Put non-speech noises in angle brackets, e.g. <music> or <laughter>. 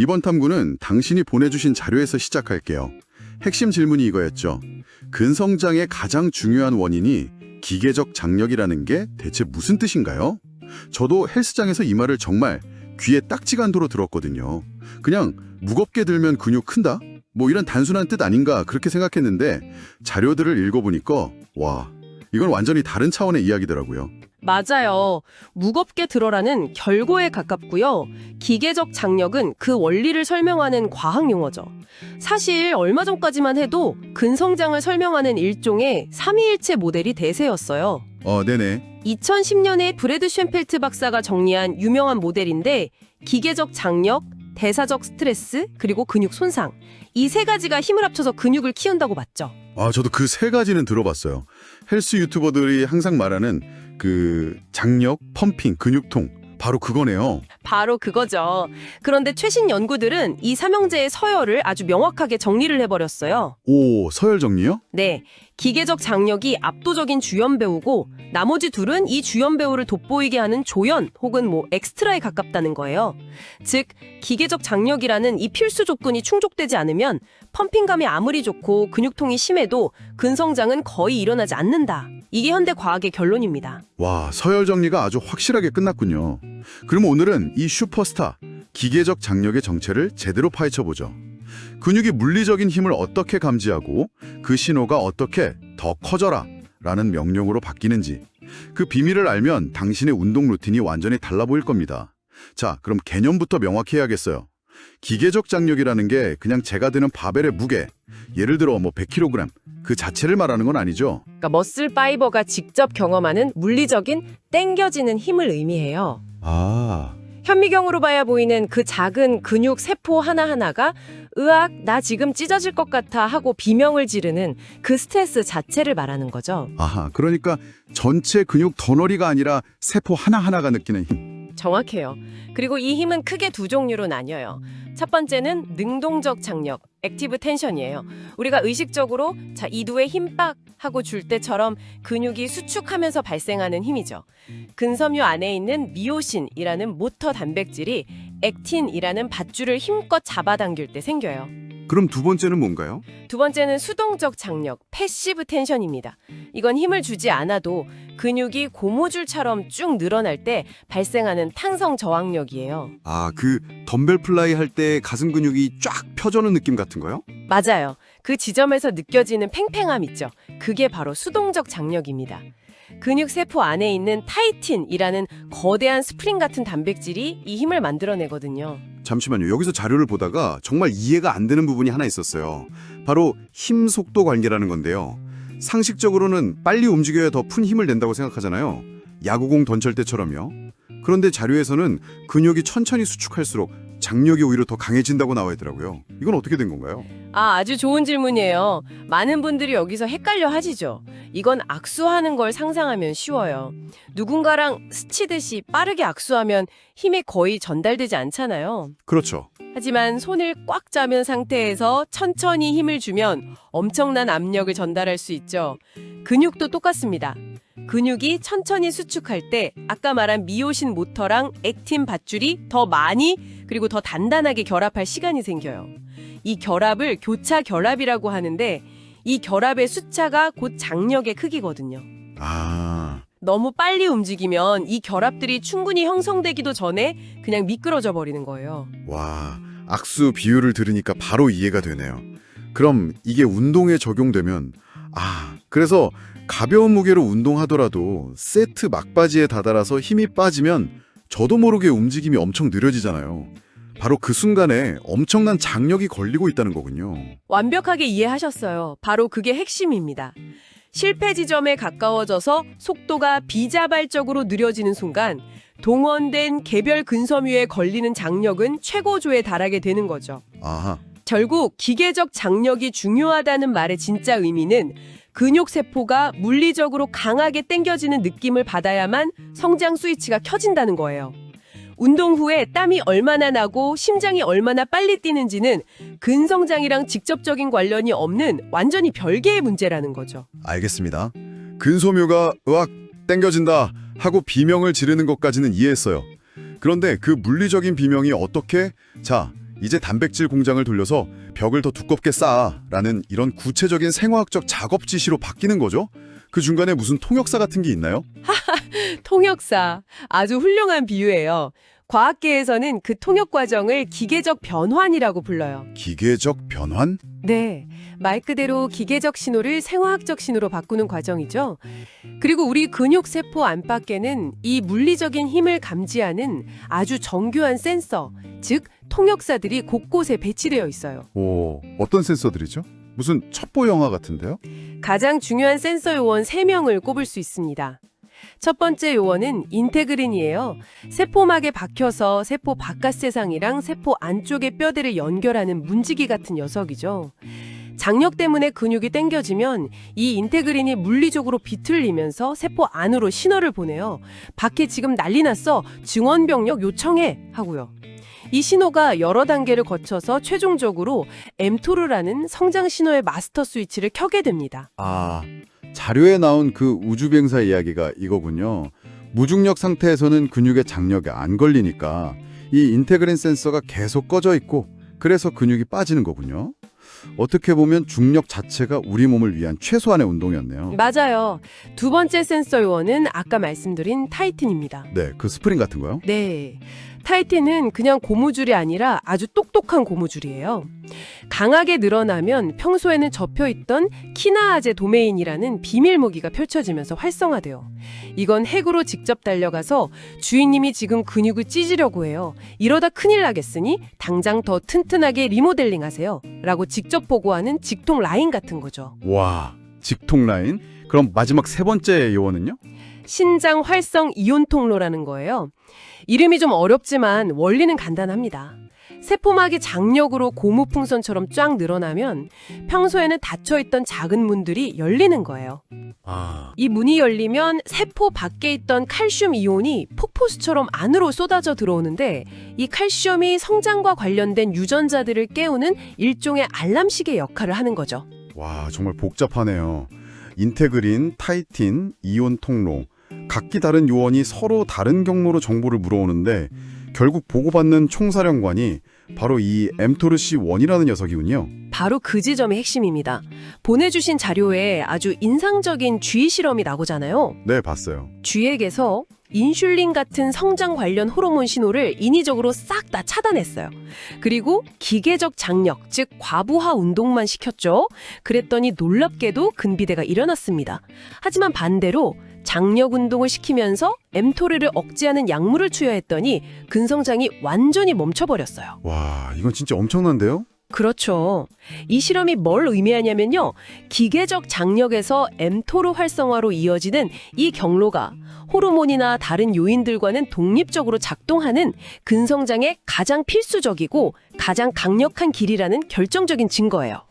이번 탐구는 당신이 보내주신 자료에서 시작할게요. 핵심 질문이 이거였죠. 근성장의 가장 중요한 원인이 기계적 장력이라는 게 대체 무슨 뜻인가요? 저도 헬스장에서 이 말을 정말 귀에 딱지간도로 들었거든요. 그냥 무겁게 들면 근육 큰다? 뭐 이런 단순한 뜻 아닌가 그렇게 생각했는데 자료들을 읽어보니까 와 이건 완전히 다른 차원의 이야기더라고요. 맞아요. 무겁게 들어라는 결고에 가깝고요. 기계적 장력은 그 원리를 설명하는 과학 용어죠. 사실 얼마 전까지만 해도 근성장을 설명하는 일종의 삼위일체 모델이 대세였어요. 어, 네네. 2010년에 브래드 쉔펠트 박사가 정리한 유명한 모델인데 기계적 장력, 대사적 스트레스, 그리고 근육 손상. 이 세 가지가 힘을 합쳐서 근육을 키운다고 봤죠. 아, 저도 그 세 가지는 들어봤어요. 헬스 유튜버들이 항상 말하는 그 장력, 펌핑, 근육통. 바로 그거네요. 바로 그거죠. 그런데 최신 연구들은 이 삼형제의 서열을 아주 명확하게 정리를 해버렸어요. 오, 서열 정리요? 네. 기계적 장력이 압도적인 주연 배우고 나머지 둘은 이 주연 배우를 돋보이게 하는 조연 혹은 뭐 엑스트라에 가깝다는 거예요. 즉, 기계적 장력이라는 이 필수 조건이 충족되지 않으면 펌핑감이 아무리 좋고 근육통이 심해도 근성장은 거의 일어나지 않는다. 이게 현대 과학의 결론입니다. 와, 서열 정리가 아주 확실하게 끝났군요. 그럼 오늘은 이 슈퍼스타, 기계적 장력의 정체를 제대로 파헤쳐 보죠. 근육이 물리적인 힘을 어떻게 감지하고 그 신호가 어떻게 더 커져라 라는 명령으로 바뀌는지 그 비밀을 알면 당신의 운동 루틴이 완전히 달라 보일 겁니다. 자, 그럼 개념부터 명확히 해야겠어요. 기계적 장력이라는 게 그냥 제가 드는 바벨의 무게, 예를 들어 뭐 100kg 그 자체를 말하는 건 아니죠. 그러니까 머슬 파이버가 직접 경험하는 물리적인 땡겨지는 힘을 의미해요. 아, 현미경으로 봐야 보이는 그 작은 근육 세포 하나하나가 으악, 나 지금 찢어질 것 같아 하고 비명을 지르는 그 스트레스 자체를 말하는 거죠. 아하, 그러니까 전체 근육 덩어리가 아니라 세포 하나하나가 느끼는 힘. 정확해요. 그리고 이 힘은 크게 두 종류로 나뉘어요. 첫 번째는 능동적 장력, 액티브 텐션이에요. 우리가 의식적으로 자, 이두에 힘빡 하고 줄 때처럼 근육이 수축하면서 발생하는 힘이죠. 근섬유 안에 있는 미오신이라는 모터 단백질이 액틴이라는 밧줄을 힘껏 잡아당길 때 생겨요. 그럼 두 번째는 뭔가요? 두 번째는 수동적 장력, 패시브 텐션입니다. 이건 힘을 주지 않아도 근육이 고무줄처럼 쭉 늘어날 때 발생하는 탄성 저항력이에요. 아, 그 덤벨 플라이 할 때 가슴 근육이 쫙 펴져는 느낌 같은 거요? 맞아요. 그 지점에서 느껴지는 팽팽함 있죠. 그게 바로 수동적 장력입니다. 근육 세포 안에 있는 타이틴이라는 거대한 스프링 같은 단백질이 이 힘을 만들어내거든요. 잠시만요. 여기서 자료를 보다가 정말 이해가 안 되는 부분이 하나 있었어요. 바로 힘 속도 관계라는 건데요. 상식적으로는 빨리 움직여야 더 푼 힘을 낸다고 생각하잖아요. 야구공 던질 때처럼요. 그런데 자료에서는 근육이 천천히 수축할수록 장력이 오히려 더 강해진다고 나와 있더라고요. 이건 어떻게 된 건가요? 아, 아주 좋은 질문이에요. 많은 분들이 여기서 헷갈려 하시죠. 이건 악수하는 걸 상상하면 쉬워요. 누군가랑 스치듯이 빠르게 악수하면 힘이 거의 전달되지 않잖아요. 그렇죠. 하지만 손을 꽉 잡은 상태에서 천천히 힘을 주면 엄청난 압력을 전달할 수 있죠. 근육도 똑같습니다. 근육이 천천히 수축할 때 아까 말한 미오신 모터랑 액틴 밧줄이 더 많이 그리고 더 단단하게 결합할 시간이 생겨요. 이 결합을 교차 결합이라고 하는데 이 결합의 숫자가 곧 장력의 크기거든요. 아, 너무 빨리 움직이면 이 결합들이 충분히 형성되기도 전에 그냥 미끄러져 버리는 거예요. 와, 악수 비유를 들으니까 바로 이해가 되네요. 그럼 이게 운동에 적용되면 아, 그래서 가벼운 무게로 운동하더라도 세트 막바지에 다다라서 힘이 빠지면 저도 모르게 움직임이 엄청 느려지잖아요. 바로 그 순간에 엄청난 장력이 걸리고 있다는 거군요. 완벽하게 이해하셨어요. 바로 그게 핵심입니다. 실패 지점에 가까워져서 속도가 비자발적으로 느려지는 순간 동원된 개별 근섬유에 걸리는 장력은 최고조에 달하게 되는 거죠. 아하. 결국 기계적 장력이 중요하다는 말의 진짜 의미는 근육 세포가 물리적으로 강하게 당겨지는 느낌을 받아야만 성장 스위치가 켜진다는 거예요. 운동 후에 땀이 얼마나 나고 심장이 얼마나 빨리 뛰는지는 근성장이랑 직접적인 관련이 없는 완전히 별개의 문제라는 거죠. 알겠습니다. 근소묘가 으악 땡겨진다 하고 비명을 지르는 것까지는 이해했어요. 그런데 그 물리적인 비명이 어떻게 자 이제 단백질 공장을 돌려서 벽을 더 두껍게 쌓아라는 이런 구체적인 생화학적 작업 지시로 바뀌는 거죠. 그 중간에 무슨 통역사 같은 게 있나요? <laughs> 통역사. 아주 훌륭한 비유예요. 과학계에서는 그 통역 과정을 기계적 변환이라고 불러요. 기계적 변환? 네. 말 그대로 기계적 신호를 생화학적 신호로 바꾸는 과정이죠. 그리고 우리 근육 세포 안팎에는 이 물리적인 힘을 감지하는 아주 정교한 센서, 즉 통역사들이 곳곳에 배치되어 있어요. 오, 어떤 센서들이죠? 무슨 첩보 영화 같은데요? 가장 중요한 센서 요원 3명을 꼽을 수 있습니다. 첫 번째 요원은 인테그린이에요. 세포막에 박혀서 세포 바깥 세상이랑 세포 안쪽의 뼈대를 연결하는 문지기 같은 녀석이죠. 장력 때문에 근육이 당겨지면 이 인테그린이 물리적으로 비틀리면서 세포 안으로 신호를 보내요. 밖에 지금 난리 났어. 증원병력 요청해. 하고요. 이 신호가 여러 단계를 거쳐서 최종적으로 mTOR라는 성장 신호의 마스터 스위치를 켜게 됩니다. 아, 자료에 나온 그 우주비행사 이야기가 이거군요. 무중력 상태에서는 근육의 장력에 안 걸리니까 이 인테그린 센서가 계속 꺼져 있고 그래서 근육이 빠지는 거군요. 어떻게 보면 중력 자체가 우리 몸을 위한 최소한의 운동이었네요. 맞아요. 두 번째 센서 요원은 아까 말씀드린 타이틴입니다. 네, 그 스프링 같은 거요? 네. 타이틴은 그냥 고무줄이 아니라 아주 똑똑한 고무줄이에요. 강하게 늘어나면 평소에는 접혀 있던 키나아제 도메인이라는 비밀 무기가 펼쳐지면서 활성화돼요. 이건 핵으로 직접 달려가서 주인님이 지금 근육을 찢으려고 해요. 이러다 큰일 나겠으니 당장 더 튼튼하게 리모델링 하세요. 라고 직접 보고하는 직통 라인 같은 거죠. 와, 직통 라인? 그럼 마지막 세 번째 요원은요? 신장 활성 이온 통로라는 거예요. 이름이 좀 어렵지만 원리는 간단합니다. 세포막이 장력으로 고무풍선처럼 쫙 늘어나면 평소에는 닫혀있던 작은 문들이 열리는 거예요. 아, 이 문이 열리면 세포 밖에 있던 칼슘 이온이 폭포수처럼 안으로 쏟아져 들어오는데 이 칼슘이 성장과 관련된 유전자들을 깨우는 일종의 알람시계 역할을 하는 거죠. 와, 정말 복잡하네요. 인테그린, 타이틴, 이온 통로. 각기 다른 요원이 서로 다른 경로로 정보를 물어오는데 결국 보고받는 총사령관이 바로 이 엠토르시 원이라는 녀석이군요. 바로 그 지점이 핵심입니다. 보내주신 자료에 아주 인상적인 쥐 실험이 나오잖아요. 네, 봤어요. 쥐에게서 인슐린 같은 성장 관련 호르몬 신호를 인위적으로 싹 다 차단했어요. 그리고 기계적 장력, 즉 과부하 운동만 시켰죠. 그랬더니 놀랍게도 근비대가 일어났습니다. 하지만 반대로 장력 운동을 시키면서 엠토르를 억제하는 약물을 투여했더니 근성장이 완전히 멈춰버렸어요. 와, 이건 진짜 엄청난데요? 그렇죠. 이 실험이 뭘 의미하냐면요. 기계적 장력에서 mTOR 활성화로 이어지는 이 경로가 호르몬이나 다른 요인들과는 독립적으로 작동하는 근성장의 가장 필수적이고 가장 강력한 길이라는 결정적인 증거예요.